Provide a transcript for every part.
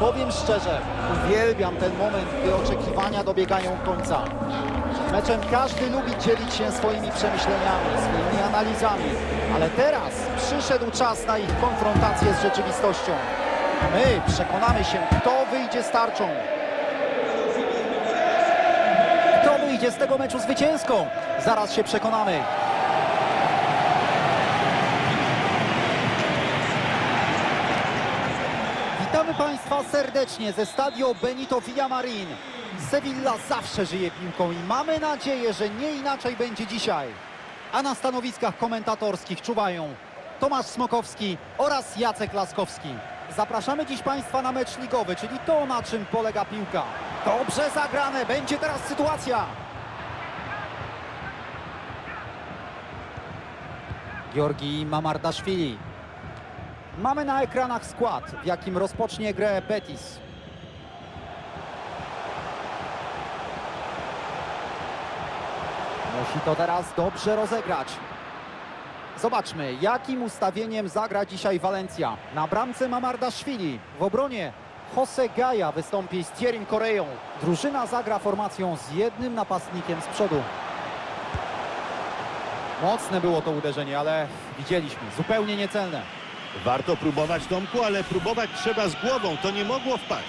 Powiem szczerze, uwielbiam ten moment, gdy oczekiwania dobiegają końca. Meczem każdy lubi dzielić się swoimi przemyśleniami, swoimi analizami, ale teraz przyszedł czas na ich konfrontację z rzeczywistością. My przekonamy się, kto wyjdzie z tarczą. Kto wyjdzie z tego meczu zwycięską? Zaraz się przekonamy. Państwa serdecznie ze stadio Benito Villamarin. Sevilla zawsze żyje piłką i mamy nadzieję, że nie inaczej będzie dzisiaj. A na stanowiskach komentatorskich czuwają Tomasz Smokowski oraz Jacek Laskowski. Zapraszamy dziś Państwa na mecz ligowy, czyli to, na czym polega piłka. Dobrze zagrane, będzie teraz sytuacja. Georgi Mamardaszwili. Mamy na ekranach skład, w jakim rozpocznie grę Betis. Musi to teraz dobrze rozegrać. Zobaczmy, jakim ustawieniem zagra dzisiaj Walencja. Na bramce Mamardaszwili, w obronie Jose Gaja wystąpi z Thierrym Koreją. Drużyna zagra formacją z jednym napastnikiem z przodu. Mocne było to uderzenie, ale widzieliśmy, zupełnie niecelne. Warto próbować, Tomku, ale próbować trzeba z głową. To nie mogło wpaść.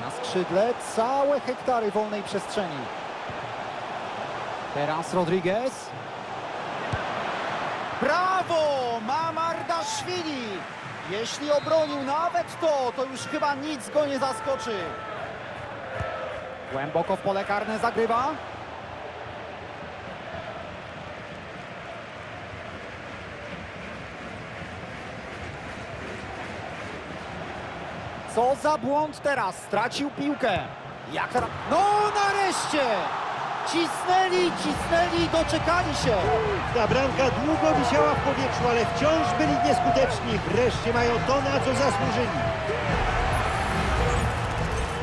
Na skrzydle całe hektary wolnej przestrzeni. Teraz Rodriguez. Brawo! Mamardaszwili! Jeśli obronił nawet to, to już chyba nic go nie zaskoczy. Głęboko w pole karne zagrywa. Co za błąd teraz? Stracił piłkę. Jak teraz? No nareszcie! Cisnęli, cisnęli, doczekali się. Ta bramka długo wisiała w powietrzu, ale wciąż byli nieskuteczni. Wreszcie mają to, na co zasłużyli.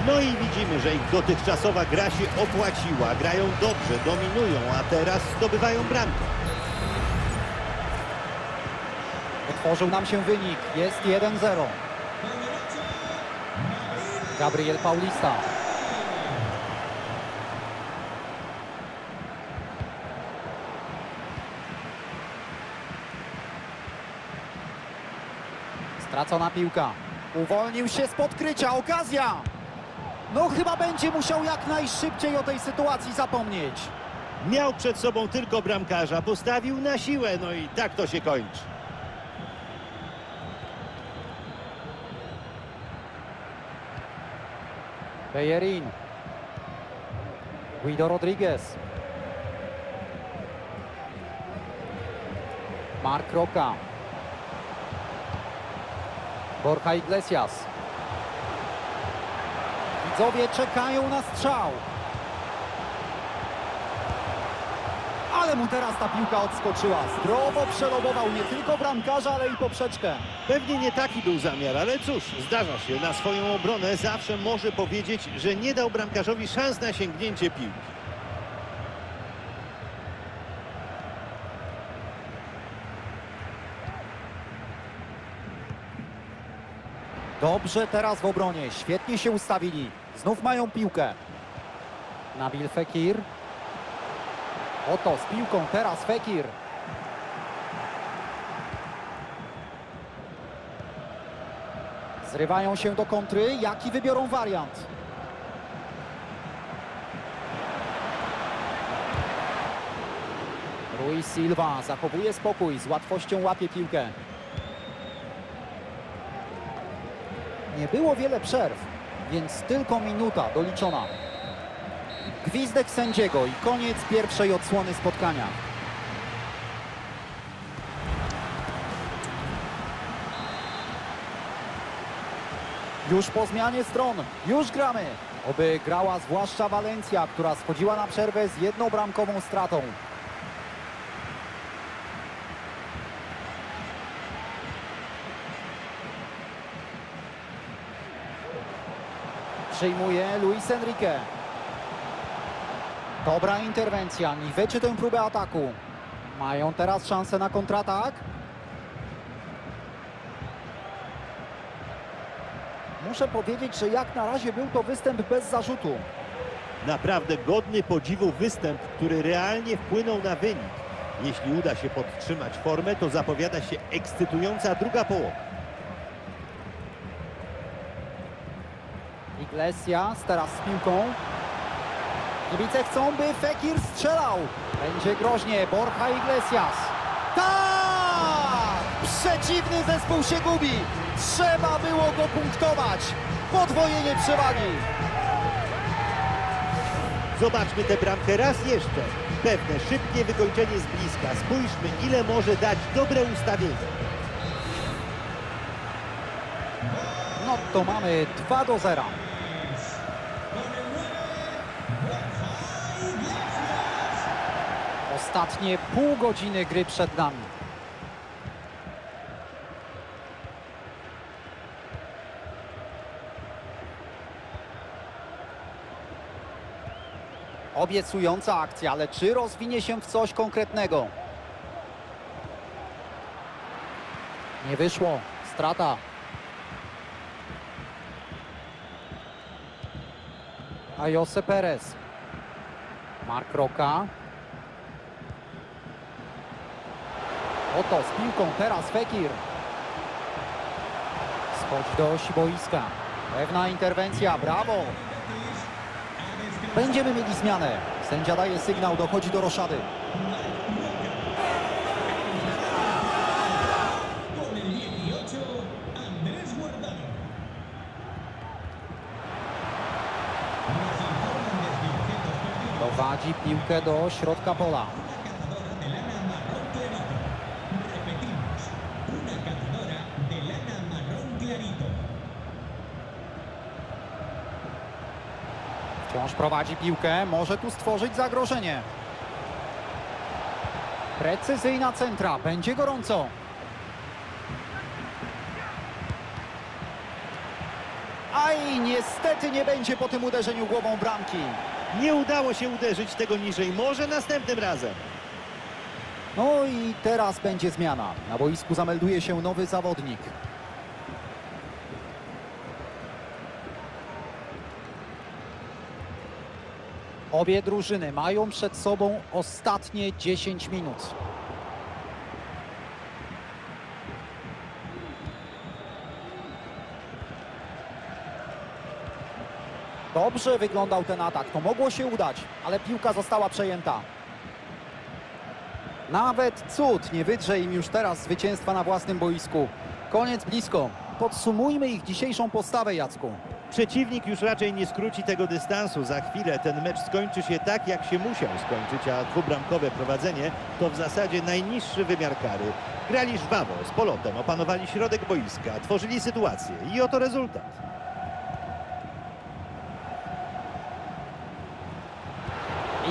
No i widzimy, że ich dotychczasowa gra się opłaciła. Grają dobrze, dominują, a teraz zdobywają bramkę. Otworzył nam się wynik. Jest 1-0. Gabriel Paulista. Stracona piłka. Uwolnił się z podkrycia. Okazja! No chyba będzie musiał jak najszybciej o tej sytuacji zapomnieć. Miał przed sobą tylko bramkarza, postawił na siłę, no i tak to się kończy. Bellerin. Guido Rodriguez. Mark Roca. Borja Iglesias. Widzowie czekają na strzał. Ale mu teraz ta piłka odskoczyła. Zdrowo przelobował nie tylko bramkarza, ale i poprzeczkę. Pewnie nie taki był zamiar, ale cóż, zdarza się. Na swoją obronę zawsze może powiedzieć, że nie dał bramkarzowi szans na sięgnięcie piłki. Dobrze teraz w obronie, świetnie się ustawili. Znów mają piłkę. Nabil Fekir. Oto z piłką teraz Fekir. Zrywają się do kontry. Jaki wybiorą wariant? Ruiz Silva zachowuje spokój, z łatwością łapie piłkę. Nie było wiele przerw, więc tylko minuta doliczona. Gwizdek sędziego i koniec pierwszej odsłony spotkania. Już po zmianie stron, już gramy. Oby grała zwłaszcza Walencja, która schodziła na przerwę z jednobramkową stratą. Przyjmuje Luis Enrique. Dobra interwencja, niweczy tę próbę ataku. Mają teraz szansę na kontratak. Muszę powiedzieć, że jak na razie był to występ bez zarzutu. Naprawdę godny podziwu występ, który realnie wpłynął na wynik. Jeśli uda się podtrzymać formę, to zapowiada się ekscytująca druga połowa. Iglesias teraz z piłką. Kibice chcą, by Fekir strzelał. Będzie groźnie. Borja Iglesias. Tak! Przeciwny zespół się gubi. Trzeba było go punktować. Podwojenie przewagi. Zobaczmy tę bramkę raz jeszcze. Pewne szybkie wykończenie z bliska. Spójrzmy, ile może dać dobre ustawienie. No to mamy 2 do 0. Ostatnie pół godziny gry przed nami. Obiecująca akcja, ale czy rozwinie się w coś konkretnego? Nie wyszło. Strata. a Jose Perez. Mark Roka. Oto z piłką teraz Fekir. Schodź do osi boiska. Pewna interwencja, brawo. Będziemy mieli zmianę. Sędzia daje sygnał, dochodzi do roszady. Prowadzi piłkę do środka pola. Wciąż prowadzi piłkę, może tu stworzyć zagrożenie. Precyzyjna centra, będzie gorąco. Aj, niestety nie będzie po tym uderzeniu głową bramki. Nie udało się uderzyć tego niżej. Może następnym razem. No i teraz będzie zmiana. Na boisku zamelduje się nowy zawodnik. Obie drużyny mają przed sobą ostatnie 10 minut. Dobrze wyglądał ten atak. To mogło się udać, ale piłka została przejęta. Nawet cud nie wydrze im już teraz zwycięstwa na własnym boisku. Koniec blisko. Podsumujmy ich dzisiejszą postawę, Jacku. Przeciwnik już raczej nie skróci tego dystansu. Za chwilę ten mecz skończy się tak, jak się musiał skończyć, a dwubramkowe prowadzenie to w zasadzie najniższy wymiar kary. Grali żwawo, z polotem, opanowali środek boiska, tworzyli sytuację i oto rezultat.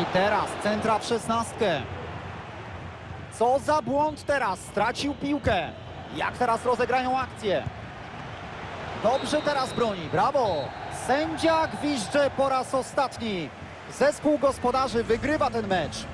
I teraz centra w szesnastkę. Co za błąd teraz? Stracił piłkę. Jak teraz rozegrają akcję? Dobrze teraz broni. Brawo. Sędzia gwizdże po raz ostatni. Zespół gospodarzy wygrywa ten mecz.